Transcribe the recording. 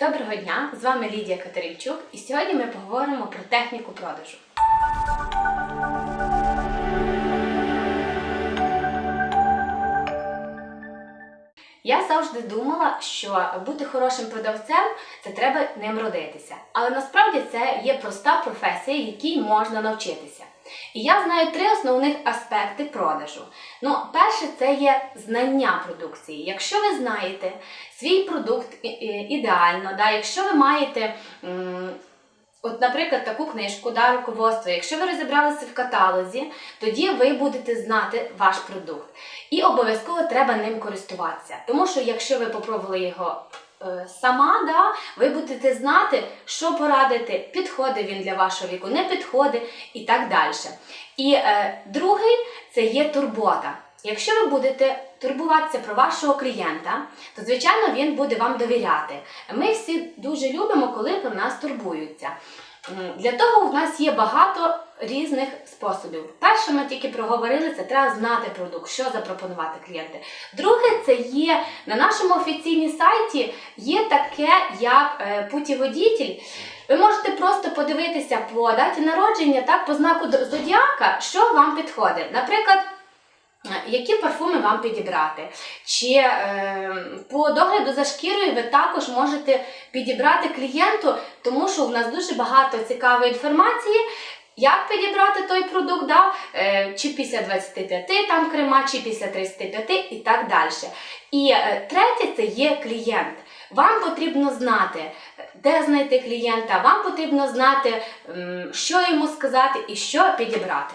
Доброго дня! З вами Лідія Катеринчук, і сьогодні ми поговоримо про техніку продажу. Я завжди думала, що бути хорошим продавцем це треба ним родитися. Але насправді це є проста професія, якій можна навчитися. І я знаю три основних аспекти продажу. Ну, перше, це є знання продукції. Якщо ви знаєте свій продукт ідеально, да, якщо ви маєте. От, наприклад, таку книжку да, руководство. Якщо ви розібралися в каталозі, тоді ви будете знати ваш продукт. І обов'язково треба ним користуватися. Тому що якщо ви попробували його сама, да, ви будете знати, що порадити, підходить він для вашого віку, не підходить і так далі. І е, другий це є турбота. Якщо ви будете турбуватися про вашого клієнта, то звичайно він буде вам довіряти. Ми всі дуже любимо, коли про нас турбуються. М, Для того в нас є багато різних способів. Перше, ми тільки проговорили, це треба знати продукт, що запропонувати клієнти. Друге, це є на нашому офіційному сайті є таке, як е, путіводітель. Ви можете просто подивитися по даті народження, так, по знаку зодіака, що вам підходить. Наприклад, е, які парфуми вам підібрати? Чи е, по догляду за шкірою ви також можете підібрати клієнту, тому що в нас дуже багато цікавої інформації. Як підібрати той продукт, да? е, чи після 25 там крема, чи після 35 і так далі. І е, третє це є клієнт. Вам потрібно знати, де знайти клієнта, вам потрібно знати, що йому сказати і що підібрати.